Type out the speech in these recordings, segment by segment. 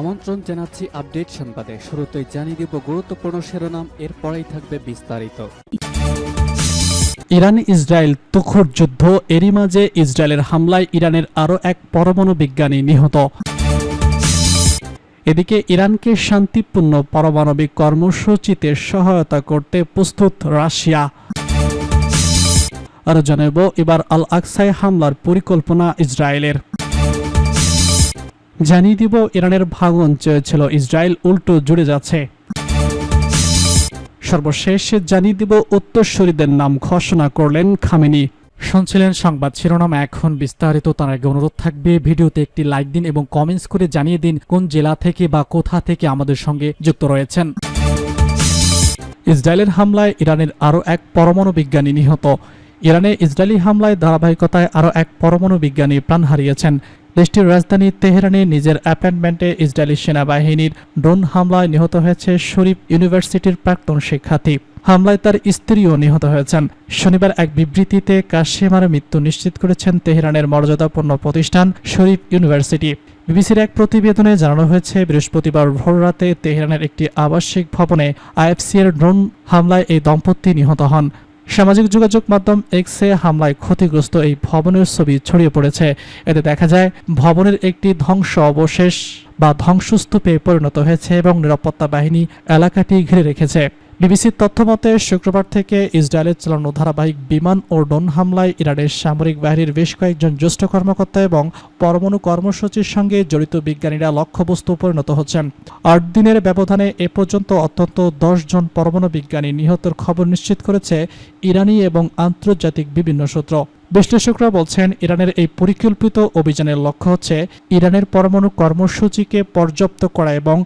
আমন্ত্রণ জানাচ্ছি আপডেট সংবাদে। শুরুতেই জানিয়ে দিব গুরুত্বপূর্ণ শিরোনাম, এরপরেই থাকবে বিস্তারিত। ইরান ইসরায়েল তুখর যুদ্ধ, এরই মাঝে ইসরায়েলের হামলায় ইরানের আরও এক পরমাণু বিজ্ঞানী নিহত। এদিকে ইরানকে শান্তিপূর্ণ পারমাণবিক কর্মসূচিতে সহায়তা করতে প্রস্তুত রাশিয়া। আরও জানাব, এবার আল আকসায় হামলার পরিকল্পনা ইসরায়েলের। জানিয়ে দিব ইরানের ভাঙন চেয়েছিল ইসরায়েল উল্টো জুড়ে যাচ্ছে। সর্বশেষ জানিয়ে দিব উত্তরসূরিদের নাম ঘোষণা করলেন খামেনি। শুনছিলেন সংবাদ শিরোনাম, এখন বিস্তারিত, তার আগে অনুরোধ থাকবে, ভিডিওতে একটি লাইক দিন এবং কমেন্টস করে জানিয়ে দিন কোন জেলা থেকে বা কোথা থেকে আমাদের সঙ্গে যুক্ত রয়েছেন। ইসরায়েলের হামলায় ইরানের আরও এক পরমাণু বিজ্ঞানী নিহত। ইরানে ইসরায়েলি হামলায় ধারাবাহিকতায় আরও এক পরমাণু বিজ্ঞানী প্রাণ হারিয়েছেন। দেশটির রাজধানী তেহরানে নিজের অ্যাপার্টমেন্টে ইসরায়েলি সেনাবাহিনীর ড্রোন হামলায় নিহত হয়েছে শরীফ ইউনিভার্সিটির প্রাক্তন শিক্ষার্থী। হামলায় তার স্ত্রীও নিহত হয়েছেন। শনিবার এক বিবৃতিতে কাশেমার মৃত্যু নিশ্চিত করেছেন তেহরানের মর্যাদাপূর্ণ প্রতিষ্ঠান শরীফ ইউনিভার্সিটি। বিবিসির এক প্রতিবেদনে জানানো হয়েছে, বৃহস্পতিবার ভোররাতে তেহরানের একটি আবাসিক ভবনে আইএফসি এর ড্রোন হামলায় এই দম্পতি নিহত হন। সামাজিক যোগাযোগ মাধ্যম এক্সে হামলায় ক্ষতিগ্রস্ত এই ভবনের ছবি ছড়িয়ে পড়েছে। এতে দেখা যায়, ভবনের একটি ধ্বংস অবশেষ বা ধ্বংসস্তূপে পরিণত হয়েছে এবং নিরাপত্তা বাহিনী এলাকাটি ঘিরে রেখেছে। বিবিসির তথ্যমতে শুক্রবার থেকে ইসরায়েলের চালানো ধারাবাহিক বিমান ও ডোন হামলায় ইরানের সামরিক বাহিনীর বেশ কয়েকজন জ্যেষ্ঠ কর্মকর্তা এবং পরমাণু কর্মসূচির সঙ্গে জড়িত বিজ্ঞানীরা লক্ষ্যবস্তু পরিণত হচ্ছেন। আট দিনের ব্যবধানে এ পর্যন্ত অত্যন্ত দশ জন পরমাণু বিজ্ঞানী নিহতের খবর নিশ্চিত করেছে ইরানি এবং আন্তর্জাতিক বিভিন্ন সূত্র। বিশ্লেষকরা বলছেন, ইরানের এই পরিকল্পিত অভিযানের লক্ষ্য হচ্ছে ইরানের পরমাণু কর্মসূচিকে পর্যাপ্ত করা এবং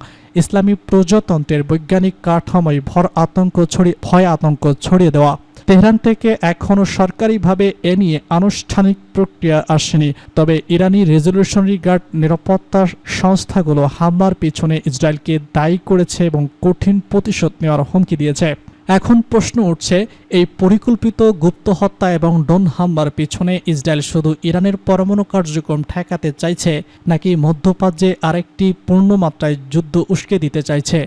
ইসলামী প্রজাতন্ত্রের বৈজ্ঞানিক কাঠামোয় ভর আতঙ্ক ছড়িয়ে, ভয় আতঙ্ক ছড়িয়ে দেওয়া। তেহরান থেকে এখনও সরকারিভাবে এ নিয়ে আনুষ্ঠানিক প্রক্রিয়া আসেনি, তবে ইরানি রেজলিউশনারি গার্ড নিরাপত্তা সংস্থাগুলো হামলার পিছনে ইসরায়েলকে দায়ী করেছে এবং কঠিন প্রতিশোধ নেওয়ার হুমকি দিয়েছে। এখন প্রশ্ন উঠছে, এই পরিকল্পিত গুপ্ত হত্যা এবং ডোন হামলার পিছনে ইসরায়েল শুধু ইরানের পরমাণু কার্যক্রম ঠেকাতে চাইছে, নাকি মধ্যপ্রাচ্যে আরেকটি পূর্ণমাত্রায় যুদ্ধ উস্কে দিতে চাইছে?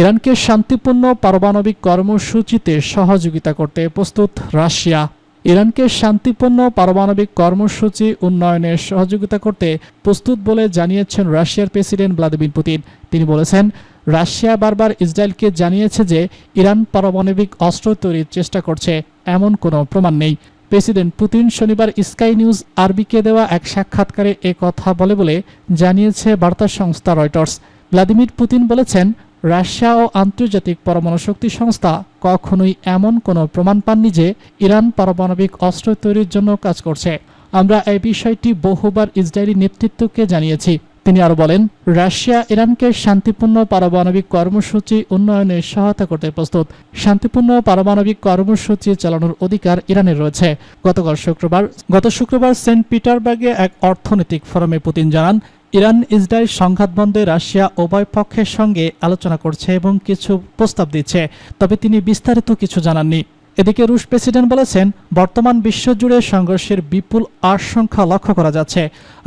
ইরানকে শান্তিপূর্ণ পারমাণবিক কর্মসূচিতে সহযোগিতা করতে প্রস্তুত রাশিয়া। ইরানকে শান্তিপূর্ণ পারমাণবিক কর্মসূচি উন্নয়নে সহযোগিতা করতে প্রস্তুত বলে জানিয়েছেন রাশিয়ার প্রেসিডেন্ট ভ্লাদিমির পুতিন। তিনি বলেছেন রাশিয়া বারবার ইসরায়েলকে জানিয়েছে যে ইরান পারমাণবিক অস্ত্র তৈরির চেষ্টা করছে, এমন কোনো প্রমাণ নেই। প্রেসিডেন্ট পুতিন শনিবার স্কাই নিউজ আরবিকে দেওয়া এক সাক্ষাৎকারে এ কথা বলে বলে জানিয়েছে বার্তা সংস্থা রয়টার্স। ভ্লাদিমির পুতিন বলেছেন, রাশিয়া ও আন্তর্জাতিক পরমাণু শক্তি সংস্থা কখনোই এমন কোনো প্রমাণ পাননি যে ইরান পারমাণবিক অস্ত্র তৈরির জন্য কাজ করছে। আমরা এই বিষয়টি বহুবার ইসরায়েলি নেতৃত্বকে জানিয়েছি। তিনি আরও বলেন, রাশিয়া ইরানকে শান্তিপূর্ণ পারমাণবিক কর্মসূচি উন্নয়নে সহায়তা করতে প্রস্তুত। শান্তিপূর্ণ পারমাণবিক কর্মসূচি চালানোর অধিকার ইরানের রয়েছে। গতকাল শুক্রবার, গত শুক্রবার সেন্ট পিটারবার্গে এক অর্থনৈতিক ফোরামে পুতিন জানান, ইরান ইসরায়েল সংঘাত বন্ধে রাশিয়া উভয় পক্ষের সঙ্গে আলোচনা করছে এবং কিছু প্রস্তাব দিচ্ছে, তবে তিনি বিস্তারিত কিছু জানাননি। এদিকে রুশ প্রেসিডেন্ট বলেছেন, বর্তমান বিশ্বজুড়ে সংঘর্ষের বিপুল আশঙ্কা লক্ষ্য করা যাচ্ছে।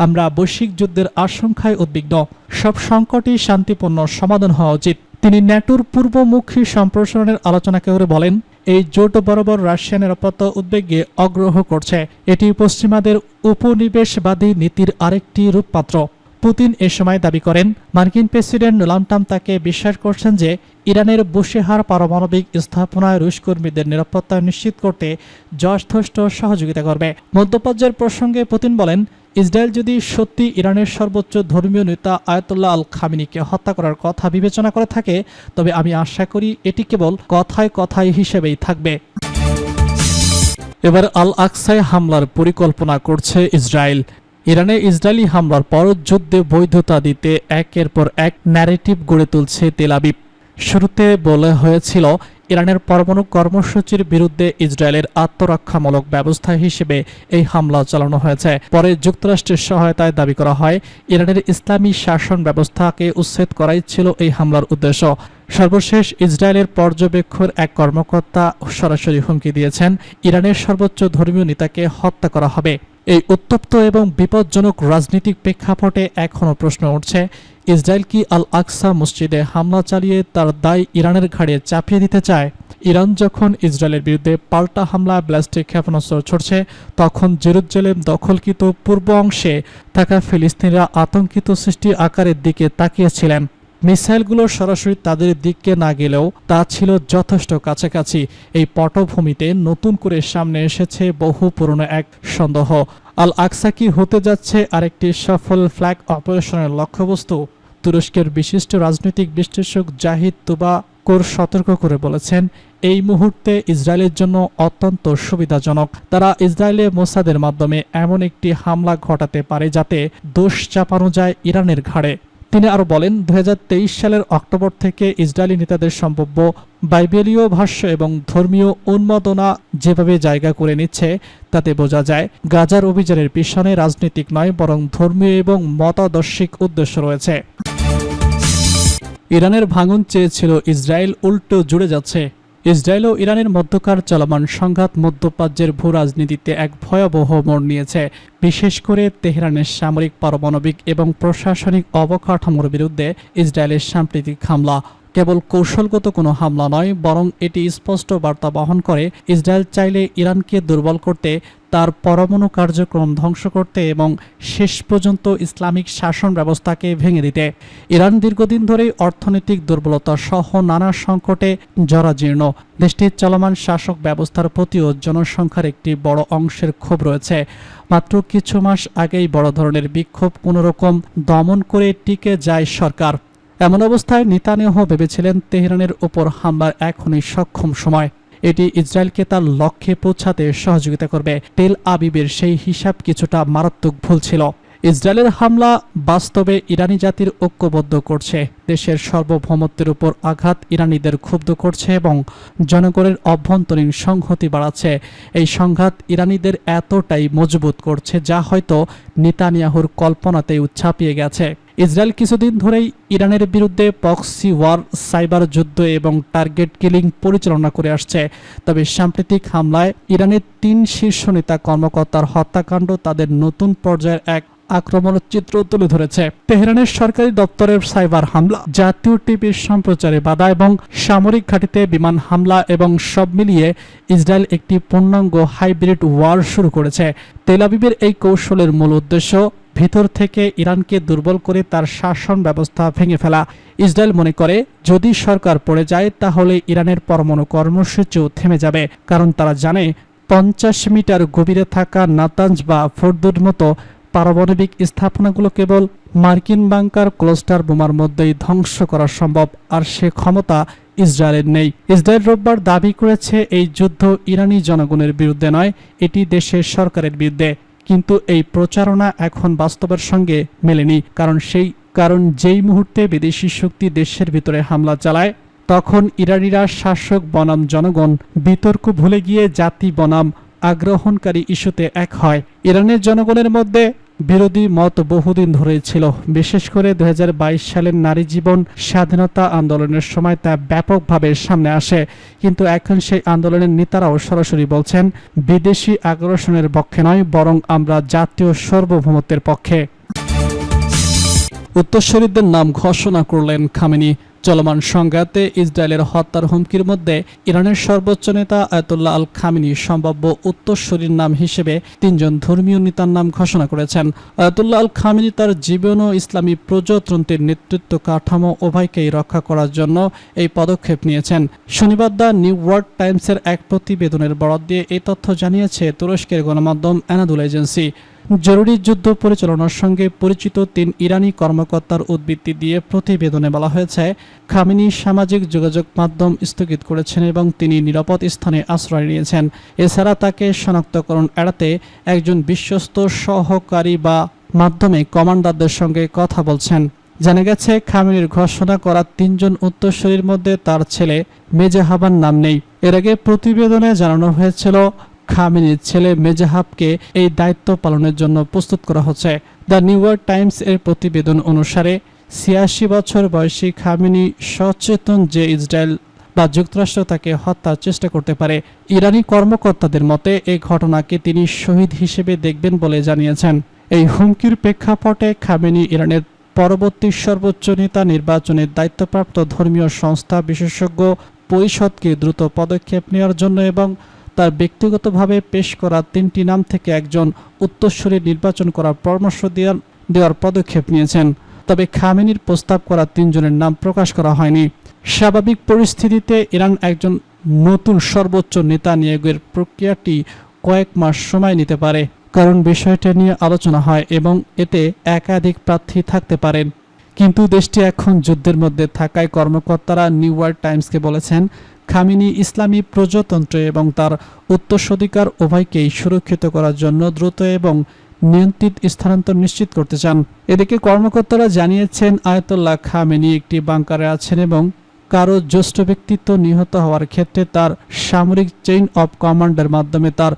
আমরা বৈশ্বিক যুদ্ধের আশঙ্কায় উদ্বিগ্ন। সব সংকটই শান্তিপূর্ণ সমাধান হওয়া উচিত। তিনি ন্যাটোর পূর্বমুখী সম্প্রসারণের আলোচনা করে বলেন, এই জোট বরাবর রাশিয়া নিরাপত্তা উদ্বেগে অগ্রহ করছে। এটি পশ্চিমাদের উপনিবেশবাদী নীতির আরেকটি রূপপাত্র। পুতিন এ সময় দাবি করেন, মার্কিন প্রেসিডেন্ট ডোনাল্ড ট্রাম্প তাকে বিশ্বাস করছেন যে ইরানের বুশেহার পারমাণবিক স্থাপনায় রুশ কর্মীদের নিরাপত্তা নিশ্চিত করতে যথেষ্ট সহযোগিতা করবে। মধ্যপ্রাচ্যের প্রসঙ্গে পুতিন বলেন, ইসরায়েল যদি সত্যি ইরানের সর্বোচ্চ ধর্মীয় নেতা আয়াতুল্লাহ আল খামিনিকে হত্যা করার কথা বিবেচনা করে থাকে, তবে আমি আশা করি এটি কেবল কথায় কথায় হিসেবেই থাকবে। এবার আল আকসায় হামলার পরিকল্পনা করছে ইসরায়েল। ইরানে ইসরায়েলি হামলার পর যুদ্ধে বৈধতা দিতে একের পর এক ন্যারেটিভ গড়ে তুলছে তেলাবিব শুরুতে বলে হয়েছিল, ইরানের পরমাণু কর্মসূচির বিরুদ্ধে ইসরায়েলের আত্মরক্ষামূলক ব্যবস্থা হিসেবে এই হামলা চালানো হয়েছে। পরে যুক্তরাষ্ট্রের সহায়তায় দাবি করা হয়, ইরানের ইসলামী শাসন ব্যবস্থাকে উচ্ছেদ করাই ছিল এই হামলার উদ্দেশ্য। সর্বশেষ ইসরায়েলের পর্যবেক্ষণ এক কর্মকর্তা সরাসরি হুমকি দিয়েছেন, ইরানের সর্বোচ্চ ধর্মীয় নেতাকে হত্যা করা হবে। এই উত্তপ্ত এবং বিপজ্জনক রাজনৈতিক প্রেক্ষাপটে এখনও প্রশ্ন উঠছে ইসরায়েল কি আল আকসা মসজিদে হামলা চালিয়ে তার দায় ইরানের ঘাড়ে চাপিয়ে দিতে চায়। ইরান যখন ইসরায়েলের বিরুদ্ধে পাল্টা হামলা, ব্লাস্টিক ক্ষেপণাস্ত্র ছড়ছে, তখন জেরুজালেম দখলকৃত পূর্ব অংশে থাকা ফিলিস্তিনিরা আতঙ্কিত সৃষ্টি আকারের দিকে তাকিয়েছিলেন। মিসাইলগুলো সরাসরি তাদের দিককে না গেলেও তা ছিল যথেষ্ট কাছাকাছি। এই পটভূমিতে নতুন করে সামনে এসেছে বহু পুরনো এক সন্দেহ। আল আকসা কি হতে যাচ্ছে আরেকটি সফল ফ্ল্যাগ অপারেশনের লক্ষ্যবস্তু। তুরস্কের বিশিষ্ট রাজনৈতিক বিশ্লেষক জাহিদ তুবা কোর সতর্ক করে বলেছেন, এই মুহূর্তে ইসরায়েলের জন্য অত্যন্ত সুবিধাজনক। তারা ইসরায়েলে মোসাদের মাধ্যমে এমন একটি হামলা ঘটাতে পারে যাতে দোষ চাপানো যায় ইরানের ঘাড়ে। তিনি আরও বলেন দু হাজার তেইশ সালের অক্টোবর থেকে ইসরায়েলি নেতাদের সম্ভাব্য বাইবেলীয় ভাষ্য এবং ধর্মীয় উন্মাদনা যেভাবে জায়গা করে নিচ্ছে, তাতে বোঝা যায়, গাজার অভিযানের পিছনে রাজনৈতিক নয়, বরং ধর্মীয় এবং মতাদর্শিক উদ্দেশ্য রয়েছে। ইরানের ভাঙন চেয়েছিল ইসরায়েল উল্টো জুড়ে যাচ্ছে। ইসরায়েল ও ইরানের মধ্যকার চলমান সংঘাত মধ্যপ্রাচ্যের ভূ রাজনীতিতে এক ভয়াবহ মোড় নিয়েছে। বিশেষ করে তেহরানের সামরিক, পারমাণবিক এবং প্রশাসনিক অবকাঠামোর বিরুদ্ধে ইসরায়েলের সাম্প্রতিক হামলা। কেবল কৌশলগত কোনো হামলা নয়, বরং এটি স্পষ্ট বার্তা বহন করে, ইসরায়েল চাইলে ইরানকে দুর্বল করতে, তার পরমাণু কার্যক্রম ধ্বংস করতে এবং শেষ পর্যন্ত ইসলামিক শাসন ব্যবস্থাকে ভেঙে দিতে। ইরান দীর্ঘদিন ধরেই অর্থনৈতিক দুর্বলতা সহ নানা সংকটে জরাজীর্ণ। দেশটির চলমান শাসক ব্যবস্থার প্রতিও জনসংখ্যার একটি বড় অংশের ক্ষোভ রয়েছে। মাত্র কিছু মাস আগেই বড় ধরনের বিক্ষোভ কোনোরকম দমন করে টিকে যায় সরকার। এমন অবস্থায় নেতানিয়াহু ভেবেছিলেন তেহরানের ওপর হামলার এখনই সক্ষম সময়। এটি ইসরায়েলকে তার লক্ষ্যে পৌঁছাতে সহযোগিতা করবে। তেল আবিবের সেই হিসাব কিছুটা মারাত্মক ভুল ছিল। ইসরায়েলের হামলা বাস্তবে ইরানি জাতির ঐক্যবদ্ধ করছে। দেশের সার্বভৌমত্বের উপর আঘাত ইরানিদের ক্ষুব্ধ করছে এবং জনগণের অভ্যন্তরীণ সংহতি বাড়াচ্ছে। এই সংঘাত ইরানিদের এতটাই মজবুত করছে যা হয়তো নেতানিয়াহুর কল্পনাতেই উচ্ছাপিয়ে গেছে। ইসরায়েল কিছুদিন ধরেই ইরানের বিরুদ্ধে পক্সি ওয়ার সাইবার যুদ্ধ এবং টার্গেট কিলিং পরিচালনা করে আসছে। তবে সাম্প্রতিক হামলায় ইরানের তিন শীর্ষ নেতা কর্মকর্তার হত্যাকাণ্ড তাদের নতুন পর্যায়ের এক আক্রমণের চিত্র তুলে ধরেছে। তেহরানের সরকারি দপ্তরের সাইবার হামলা, জাতীয় টিভির সম্প্রচারে বাধা এবং সামরিক ঘাঁটিতে বিমান হামলা এবং সব মিলিয়ে ইসরায়েল একটি পূর্ণাঙ্গ হাইব্রিড ওয়ার শুরু করেছে। তেলাবিবের এই কৌশলের মূল উদ্দেশ্য ভিতর থেকে ইরানকে দুর্বল করে তার শাসন ব্যবস্থা ভেঙে ফেলা। ইসরায়েল মনে করে, যদি সরকার পড়ে যায়, তাহলে ইরানের পরমাণু কর্মসূচিও থেমে যাবে। কারণ তারা জানে, পঞ্চাশ মিটার গভীরে থাকা নাতাঞ্জ বা ফোর্দুর মতো পারমাণবিক স্থাপনাগুলো কেবল মার্কিন বাংকার ক্লোস্টার বোমার মধ্যেই ধ্বংস করা সম্ভব, আর সে ক্ষমতা ইসরায়েলের নেই। ইসরায়েল রোববার দাবি করেছে, এই যুদ্ধ ইরানি জনগণের বিরুদ্ধে নয়, এটি দেশের সরকারের বিরুদ্ধে। কিন্তু এই প্রচারণা এখন বাস্তবের সঙ্গে মেলেনি, কারণ সেই, কারণ যেই মুহূর্তে বিদেশি শক্তি দেশের ভিতরে হামলা চালায়, তখন ইরানিরা শাসক বনাম জনগণ বিতর্ক ভুলে গিয়ে জাতি বনাম আগ্রহণকারী ইস্যুতে এক হয়। ইরানের জনগণের মধ্যে বিরোধী মত বহুদিন ধরেই ছিল। বিশেষ করে দু হাজার বাইশ সালের নারী জীবন স্বাধীনতা আন্দোলনের সময় তা ব্যাপকভাবে সামনে আসে। কিন্তু এখন সেই আন্দোলনের নেতারাও সরাসরি বলছেন, বিদেশি আগ্রাসনের পক্ষে নয়, বরং আমরা জাতীয় সার্বভৌমত্বের পক্ষে। উত্তরসূরিদের নাম ঘোষণা করলেন খামেনি। চলমান সংঘাতে ইসরায়েলের হত্যার হুমকির মধ্যে ইরানের সর্বোচ্চ নেতা আয়তুল্লাহ আল খামিনি সম্ভাব্য উত্তরসূরির নাম হিসেবে তিনজন ধর্মীয় নেতার নাম ঘোষণা করেছেন। আয়তুল্লাহ আল খামিনি তার জীবন ও ইসলামী প্রজাতন্ত্রের নেতৃত্ব কাঠামো উভয়কেই রক্ষা করার জন্য এই পদক্ষেপ নিয়েছেন। শনিবার দ্য নিউ ওয়ার্ল্ড টাইমসের এক প্রতিবেদনের বরাদ দিয়ে এই তথ্য জানিয়েছে তুরস্কের গণমাধ্যম অ্যানাদুল এজেন্সি। জরুরি যুদ্ধ পরিচালনার সঙ্গে পরিচিত তিন ইরানি কর্মকর্তার উদ্বৃত্তি দিয়ে প্রতিবেদনে বলা হয়েছে, খামিনি সামাজিক যোগাযোগ মাধ্যম স্থগিত করেছেন এবং তিনি নিরাপদ স্থানে আশ্রয় নিয়েছেন। এছাড়া তাকে শনাক্তকরণ এড়াতে একজন বিশ্বস্ত সহকারী বা মাধ্যমে কমান্ডারদের সঙ্গে কথা বলছেন। জানা গেছে, খামিনির ঘোষণা করা তিনজন উত্তরসূরির মধ্যে তার ছেলে মেজাহাবার নাম নেই। এর আগে প্রতিবেদনে জানানো হয়েছিল খামেনির ছেলে মেজাহাবকে এই দায়িত্ব পালনের জন্য প্রস্তুত করা হচ্ছে। দ্য নিউ ইয়র্ক টাইমস এর প্রতিবেদন অনুসারে, ছিয়াশি বছর বয়সী খামেনি সচেতন যে ইসরায়েল বা যুক্তরাষ্ট্র তাকে হত্যার চেষ্টা করতে পারে, ইরানি কর্মকর্তাদের মতে এই ঘটনাকে তিনি শহীদ হিসেবে দেখবেন বলে জানিয়েছেন। এই হুমকির প্রেক্ষাপটে খামেনি ইরানের পরবর্তী সর্বোচ্চ নেতা নির্বাচনের দায়িত্বপ্রাপ্ত ধর্মীয় সংস্থা বিশেষজ্ঞ পরিষদকে দ্রুত পদক্ষেপ নেওয়ার জন্য এবং তার ব্যক্তিগতভাবে পেশ করা তিনটি নাম থেকে একজন উত্তরসূরি নির্বাচন করার পরামর্শ দেওয়ার দেওয়ার পদক্ষেপ নিয়েছেন। তবে খামেনির প্রস্তাব করা তিনজনের নাম প্রকাশ করা হয়নি। স্বাভাবিক পরিস্থিতিতে ইরান একজন নতুন সর্বোচ্চ নেতা নিয়োগের প্রক্রিয়াটি কয়েক মাস সময় নিতে পারে। কারণ বিষয়টা নিয়ে আলোচনা হয় এবং এতে একাধিক প্রার্থী থাকতে পারেন। কিন্তু দেশটি এখন যুদ্ধের মধ্যে থাকায় কর্মকর্তারা নিউ ইয়র্ক টাইমসকে বলেছেন, খামিনি ইসলামী প্রজাতন্ত্র এবং তার উত্তরাধিকার উভয়কেই সুরক্ষিত করার জন্য দ্রুত এবং নিয়ন্ত্রিত স্থানান্তর নিশ্চিত করতে চান। এদিকে কর্মকর্তারা জানিয়েছেন, আয়তুল্লাহ খামেনি একটি বাংকারে আছেন এবং কারও জ্যেষ্ঠ ব্যক্তিত্ব নিহত হওয়ার ক্ষেত্রে তার সামরিক চেইন অব কমান্ডের মাধ্যমে তার